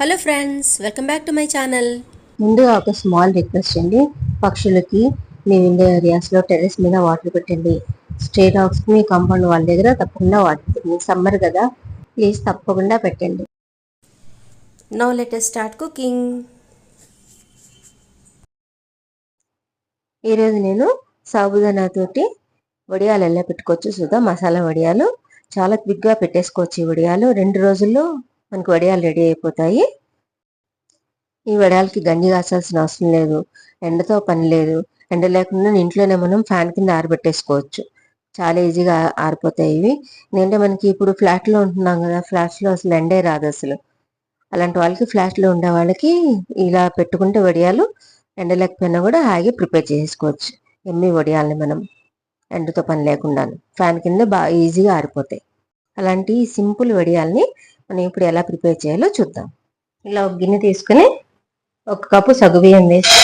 Hello friends welcome back to my channel ముందుగా ఒక small request అండి. పక్షులకి మీ విండో ఏరియాస్లో టెర్రస్ మీద వాటర్ పెట్టండి. స్ట్రే డాగ్స్ మీ కాంపౌండ్ వాళ్ళ దగ్గర తప్పకుండా వాటర్ పెట్టండి. సమ్మర్ కదా. ప్లీజ్ తప్పకుండా పెట్టండి. నో లెటర్ స్టార్ట్ కుకింగ్ ఈరోజు నేను సాబుదానా తోటి వడియాలు ఎలా పెట్టుకోవచ్చు సుధా మసాలా వడియాలు. చాలా క్విక్గా పెట్టేసుకోవచ్చు ఈ వడియాలు. రెండు రోజుల్లో మనకి వడియాలు రెడీ అయిపోతాయి. ఈ వడియాలకి గంజి కాసాల్సిన అవసరం లేదు. ఎండతో పని లేదు. ఎండ లేకుండా ఇంట్లోనే మనం ఫ్యాన్ కింద ఆరబెట్టేసుకోవచ్చు. చాలా ఈజీగా ఆరిపోతాయి ఇవి. ఎందుకంటే మనకి ఇప్పుడు ఫ్లాట్లో ఉంటున్నాం కదా ఫ్లాట్స్లో అసలు ఎండే రాదు అసలు. అలాంటి వాళ్ళకి ఫ్లాట్లో ఉండే వాళ్ళకి ఇలా పెట్టుకుంటే వడియాలు ఎండ లేకపోయినా కూడా హాయిగా ప్రిపేర్ చేసుకోవచ్చు. ఎమ్మి వడియాలని మనం ఎండతో పని లేకుండా ఫ్యాన్ కింద బాగా ఈజీగా ఆరిపోతాయి. అలాంటి సింపుల్ వడియాల్ని మనం ఇప్పుడు ఎలా ప్రిపేర్ చేయాలో చూద్దాం. ఇలా ఒక గిన్నె తీసుకుని ఒక కప్పు సగుబియ్యం వేసి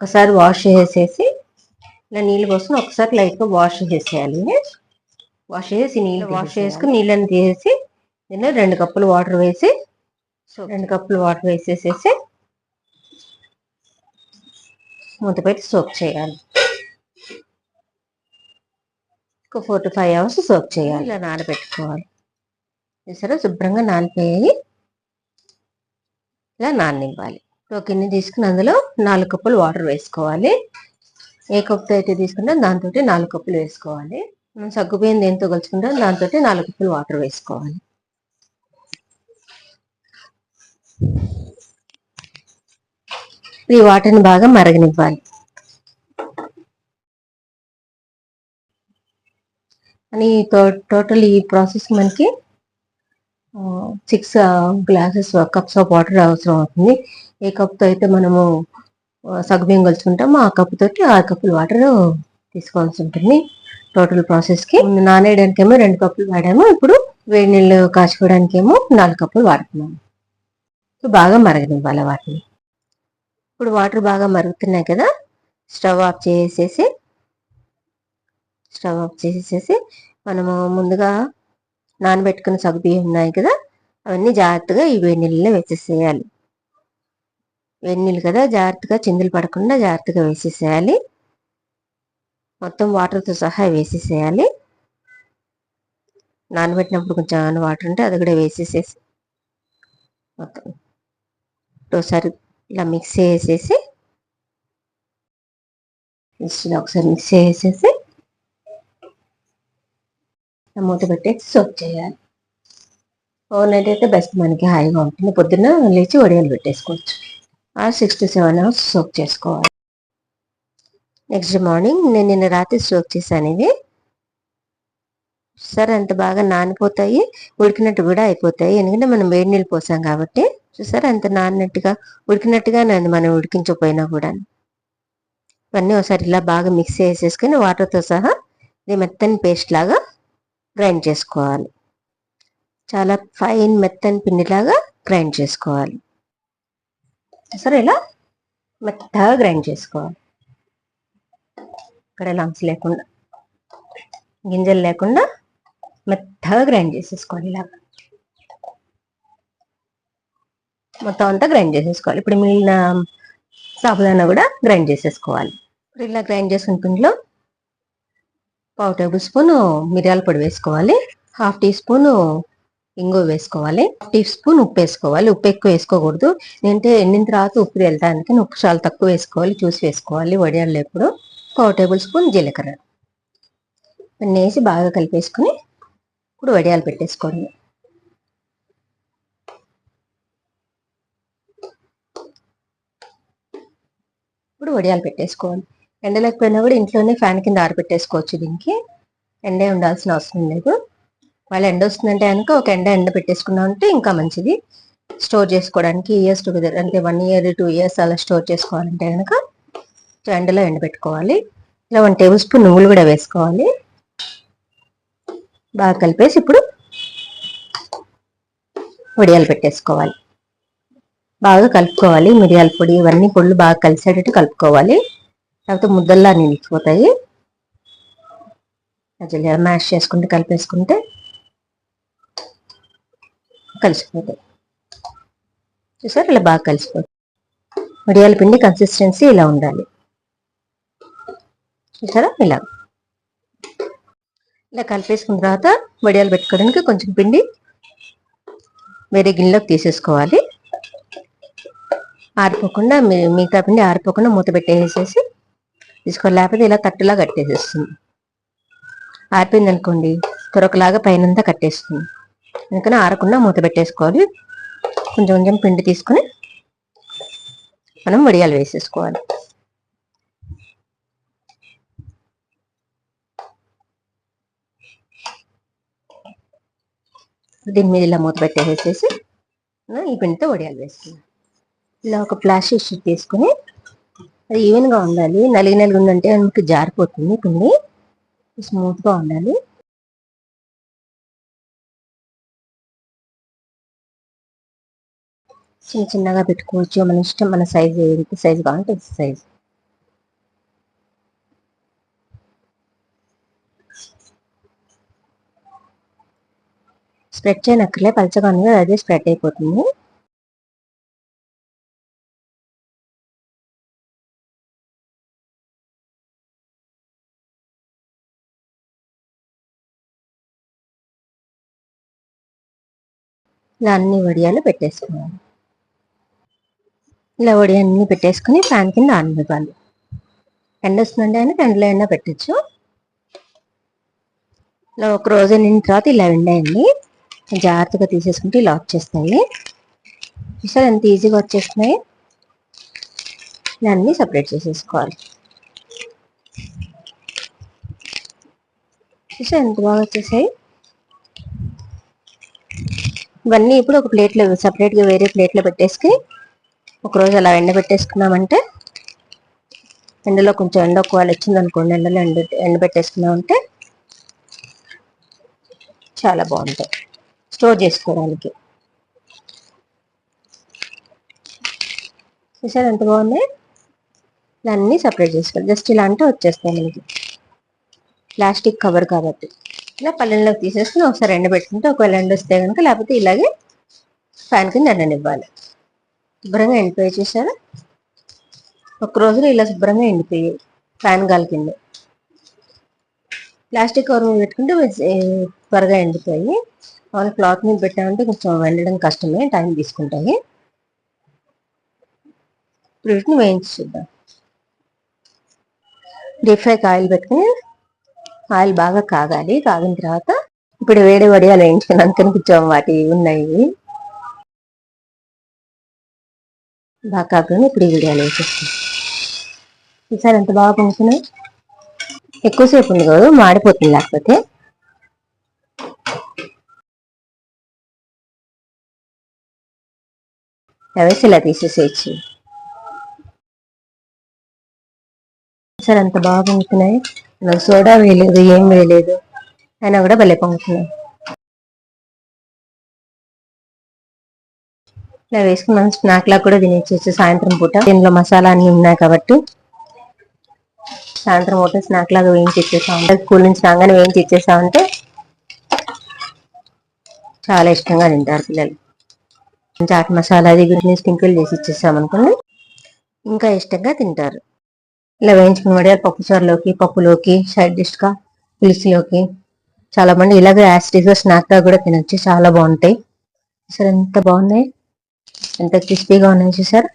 ఒకసారి వాష్ చేసేసి ఇలా నీళ్ళు పోసుకుని ఒకసారి లైట్గా వాష్ చేసేయాలి. వాష్ చేసి నీళ్ళు వాష్ చేసుకుని నీళ్ళని తీసేసి దీనిలో రెండు కప్పులు వాటర్ వేసి రెండు కప్పులు వాటర్ వేసేసేసి మూత పెట్టి సోక్ చేయాలి. ఒక four to five hours soak చేయాలి. ఇలా నానబెట్టుకోవాలి. చూసారా శుభ్రంగా నానిపోయాయి ఇలా నాననివ్వాలి. ఒక గిన్నె తీసుకుని అందులో నాలుగు కప్పులు వాటర్ వేసుకోవాలి. ఏ కప్పుతో అయితే తీసుకుంటే దాంతో నాలుగు కప్పులు వేసుకోవాలి. మనం సగ్గుబియ్యం దేంతో కలుసుకుంటాం దాంతో నాలుగు కప్పులు వాటర్ వేసుకోవాలి. ఈ వాటర్ని బాగా మరగనివ్వాలి. అని టోటల్ ఈ ప్రాసెస్ మనకి six glasses cups of water అవసరం అవుతుంది ఏ కప్తో అయితే మనము సగ్గుబియ్యం కలుసుకుంటామో ఆ కప్ తోటి ఆరు కప్పులు వాటర్ తీసుకోవాల్సి ఉంటుంది. టోటల్ ప్రాసెస్కి నానేయడానికేమో రెండు కప్పులు వాడాము. ఇప్పుడు వేడి నీళ్ళు కాచుకోవడానికేమో నాలుగు కప్పులు వాడుతున్నాము బాగా మరగనివ్వాలి వాటిని. ఇప్పుడు వాటర్ బాగా మరుగుతున్నాయి కదా స్టవ్ ఆఫ్ చేసేసి స్టవ్ ఆఫ్ చేసేసి మనము ముందుగా నానబెట్టుకున్న సగ్గుబియ్యం ఉన్నాయి కదా అవన్నీ జాగ్రత్తగా ఈ వేడి నీళ్ళలో వేసేసేయాలి. వేడి నీళ్ళు కదా జాగ్రత్తగా చిందులు పడకుండా జాగ్రత్తగా వేసేసేయాలి. మొత్తం వాటర్తో సహా వేసేసేయాలి. నానబెట్టినప్పుడు కొంచెం వాటర్ ఉంటే అది కూడా వేసేసేసి మొత్తం ఒకసారి ఇలా మిక్స్ చేసేసి ఒకసారి మిక్స్ చేసేసి మూత పెట్టేసి సోప్ చేయాలి. ఓవర్ నైట్ అయితే బెస్ట్ మనకి హాయిగా ఉంటుంది. పొద్దున్న లేచి వడియాలు పెట్టేసుకోవచ్చు. ఆ six to seven hours soak చేసుకోవాలి. నెక్స్ట్ మార్నింగ్ నేను నిన్న రాత్రి సోక్ చేశాను ఇవి చూసారా అంత బాగా నానిపోతాయి. ఉడికినట్టు కూడా అయిపోతాయి. ఎందుకంటే మనం వేడి నీళ్ళు పోసాం కాబట్టి. చూసారా అంత నానినట్టుగా? ఉడికినట్టుగా నన్ను మనం ఉడికించకపోయినా కూడా. ఇవన్నీ ఒకసారి ఇలా బాగా మిక్స్ చేసేసుకొని వాటర్తో సహా ఇది మెత్తని పేస్ట్ లాగా గ్రైండ్ చేసుకోవాలి. చాలా ఫైన్ మెత్తని పిండిలాగా గ్రైండ్ చేసుకోవాలి. సరే ఇలా మెత్తగా గ్రైండ్ చేసుకోవాలి. ఇక్కడ లంగ్స్ లేకుండా గింజలు లేకుండా మెత్తగా గ్రైండ్ చేసేసుకోవాలి ఇలాగా మొత్తం అంతా గ్రైండ్ చేసేసుకోవాలి. ఇప్పుడు మిగిలిన సాబుదానా కూడా గ్రైండ్ చేసేసుకోవాలి. ఇప్పుడు ఇలా గ్రైండ్ చేసుకున్న పిండిలో పావు టేబుల్ స్పూన్ మిరియాల పొడి వేసుకోవాలి. హాఫ్ టీ స్పూన్ ఇంగు వేసుకోవాలి. టీ స్పూన్ ఉప్పు వేసుకోవాలి. ఉప్పు ఎక్కువ వేసుకోకూడదు. ఏంటంటే ఎండిన తర్వాత ఉప్పు వెళ్ళడానికి ఉప్పు చాలా తక్కువ వేసుకోవాలి. చూసి వేసుకోవాలి. వడియాలు ఎప్పుడు పావు టేబుల్ స్పూన్ జీలకర్ర. అన్నీ వేసి బాగా కలిపేసుకుని ఇప్పుడు వడియాలు పెట్టేసుకోండి. ఇప్పుడు వడియాలు పెట్టేసుకోవాలి. ఎండ లేకపోయినా కూడా ఇంట్లోనే ఫ్యాన్ కింద ఆరబెట్టేసుకోవచ్చు దీనికి. ఎండే ఉండాల్సిన అవసరం లేదు. వాళ్ళు ఎండ వస్తుందంటే కనుక ఒక ఎండ ఎండ పెట్టేసుకున్నాం ఉంటే ఇంకా మంచిది. స్టోర్ చేసుకోవడానికి ఇయర్స్ టుగెదర్ అంటే వన్ ఇయర్ టూ ఇయర్స్ అలా స్టోర్ చేసుకోవాలంటే కనుక ఎండలో ఎండ పెట్టుకోవాలి. ఇలా వన్ టేబుల్ స్పూన్ నువ్వులు కూడా వేసుకోవాలి. బాగా కలిపేసి ఇప్పుడు వడియాలు పెట్టేసుకోవాలి. బాగా కలుపుకోవాలి. మిరియాల పొడి ఇవన్నీ పొళ్ళు బాగా కలిసేటట్టు కలుపుకోవాలి. లేకపోతే ముద్దల్లా నిలిచిపోతాయి. మధ్యలో మ్యాష్ చేసుకుంటే కలిపేసుకుంటే కలిసిపోతాయి. చూసారు? ఇలా బాగా కలిసిపోతుంది వడియాల పిండి కన్సిస్టెన్సీ ఇలా ఉండాలి. చూసారా? ఇలా. ఇలా కలిపేసుకున్న తర్వాత వడియాలు పెట్టుకోవడానికి కొంచెం పిండి వేరే గిన్నెలోకి తీసేసుకోవాలి. ఆరిపోకుండా మిగతా పిండి ఆరిపోకుండా మూత పెట్టేసేసి తీసుకోవాలి లేకపోతే ఇలా తట్టులా కట్టేసేస్తుంది. ఆరిపోయింది అనుకోండి తొరకలాగా పైనంతా కట్టేస్తుంది. అందుకని ఆరకుండా మూత పెట్టేసుకోవాలి. కొంచెం కొంచెం పిండి తీసుకొని మనం వడియాలు వేసేసుకోవాలి. దీని మీద ఇలా మూత పెట్టేసేసి ఈ పిండితో వడియాలు వేసుకున్నాం ఇలా ఒక ప్లాస్టిక్ షీట్ తీసుకుని అది ఈవెన్గా ఉండాలి. నలిగి నలిగి ఉందంటే మనకి జారిపోతుంది పిండి స్మూత్గా ఉండాలి. చిన్న చిన్నగా పెట్టుకోవచ్చు. మన ఇష్టం మన సైజ్ ఎంత సైజ్ కావాలంటే సైజ్ స్ప్రెడ్ చేయనక్కర్లే. పలచగా ఉంది అదే స్ప్రెడ్ అయిపోతుంది. ఇలా అన్ని వడియాలు పెట్టేసుకోవాలి. ఇలా వడియాన్ని పెట్టేసుకుని ఫ్యాన్ కింద ఆనివ్వాలి ఎండ వస్తుందంటే అయినా ఎండలో అయినా పెట్టచ్చు. ఇలా ఒక రోజు నిన్న తర్వాత ఇలా ఎండాయండి జాగ్రత్తగా తీసేసుకుంటే ఇలా వచ్చేస్తాయి చూసారు ఎంత ఈజీగా వచ్చేస్తున్నాయి ఇలా అన్ని సపరేట్ చేసేసుకోవాలి. చూసారు ఎంత బాగా వచ్చేసాయి? ఇవన్నీ ఇప్పుడు ఒక ప్లేట్లో సపరేట్గా వేరే ప్లేట్లో పెట్టేసుకుని ఒకరోజు అలా ఎండబెట్టేసుకున్నామంటే ఎండలో కొంచెం ఎండ ఒకవేళ వచ్చింది అనుకోండి ఎండలో ఎండ ఎండబెట్టేసుకున్నామంటే చాలా బాగుంటాయి. స్టోర్ చేసుకోవడానికి. చూసారు ఎంత బాగుంది? దాన్ని సపరేట్ చేసుకోవాలి. జస్ట్ ఇలా అంటే వచ్చేస్తాయి మనకి. ప్లాస్టిక్ కవర్ కాబట్టి. ఇలా పల్లెల్లోకి తీసేసుకుని ఒకసారి ఎండబెట్టుకుంటే ఒకవేళ ఎండ వస్తే కనుక లేకపోతే ఇలాగే ఫ్యాన్ కింద ఎండనివ్వాలి. శుభ్రంగా ఎండిపోయి చూసారా? ఒక రోజులో ఇలా శుభ్రంగా ఎండిపోయి ఫ్యాన్ గాలి కింద. ప్లాస్టిక్ కవర్ మీద పెట్టుకుంటే త్వరగా ఎండిపోయి వాళ్ళు క్లాత్ మీద పెట్టామంటే కొంచెం ఎండడం కష్టమే టైం తీసుకుంటాయి. ఇప్పుడు వీటిని వేయించి చూద్దాం. డీప్ ఫ్రైకి ఆయిల్ పెట్టుకుని ఆయిల్ బాగా కాగాలి. కాగిన తర్వాత ఇప్పుడు వేడి వడియాలు వేయించుకున్నాను కొంచెం వాటి ఉన్నాయి. బాగా కాకుండా ఇప్పుడు ఈ వడియాలు వేసేస్తాం ఈసారి ఎంత బాగా పొంగుతున్నాయి ఎక్కువసేపు ఉంది కాదు మాడిపోతుంది లేకపోతే? వేసి ఇలా తీసేసేయచ్చు. సరే అంత బాగా పొంగుతున్నాయి నాకు సోడా వేయలేదు ఏం వేయలేదు. అయినా కూడా భలే పొంగుతున్నాయి ఇలా వేసుకున్నాం స్నాక్ లా కూడా తినేచ్చు సాయంత్రం పూట. దీనిలో మసాలా అన్ని ఉన్నాయి కాబట్టి సాయంత్రం పూట స్నాక్ లాగా వేయించి ఇచ్చేసా ఉంటే స్కూల్ నుంచి రాగానే వేయించి ఇచ్చేసా ఉంటే చాలా ఇష్టంగా తింటారు పిల్లలు. చాట్ మసాలా అది గురించి స్ప్రింకిల్ చేసి ఇచ్చేసాం అనుకోండి ఇంకా ఇష్టంగా తింటారు. ఇలా వేయించుకుని వడియాలు పప్పు చారులోకి పప్పులోకి సైడ్ డిష్గా పులుసులోకి చాలా మంది ఇలాగే యాసిటీస్గా స్నాక్గా కూడా తినొచ్చు. చాలా బాగుంటాయి. సార్ ఎంత బాగున్నాయి? ఎంత క్రిస్పీగా ఉన్నాయి చూసారు?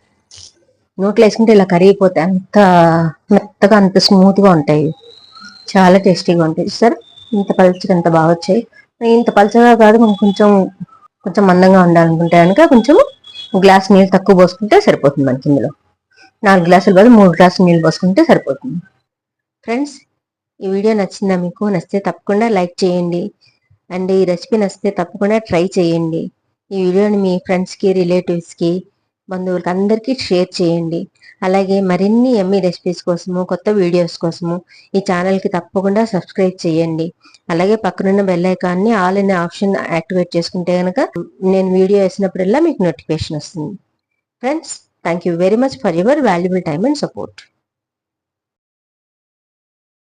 నోట్లో వేసుకుంటే ఇలా కరిగిపోతాయి. అంత మెత్తగా అంత స్మూత్గా ఉంటాయి. చాలా టేస్టీగా ఉంటాయి. సార్ ఇంత పలుచగా ఎంత బాగా వచ్చాయి. ఇంత పలుచగా కాదు మనం కొంచెం కొంచెం మందంగా ఉండాలనుకుంటే కనుక కొంచెం గ్లాస్ నీళ్ళు తక్కువ పోసుకుంటే సరిపోతుంది మనకి ఇందులో. నాలుగు గ్లాసులు బదులు మూడు గ్లాసులు నీళ్ళు పోసుకుంటే సరిపోతుంది. ఫ్రెండ్స్ ఈ వీడియో నచ్చిందా మీకు? నచ్చితే తప్పకుండా లైక్ చేయండి. అండ్ ఈ రెసిపీ నచ్చితే తప్పకుండా ట్రై చేయండి. ఈ వీడియోని మీ ఫ్రెండ్స్కి రిలేటివ్స్కి బంధువులకి అందరికీ షేర్ చేయండి. అలాగే మరిన్ని ఎమ్మీ రెసిపీస్ కోసము కొత్త వీడియోస్ కోసము ఈ ఛానల్కి తప్పకుండా సబ్స్క్రైబ్ చేయండి. అలాగే పక్కనున్న బెల్ ఐకాన్ని ఆల్ అనే ఆప్షన్ యాక్టివేట్ చేసుకుంటే కనుక నేను వీడియో వేసినప్పుడల్లా మీకు నోటిఫికేషన్ వస్తుంది. Friends Thank you very much for your valuable time and support.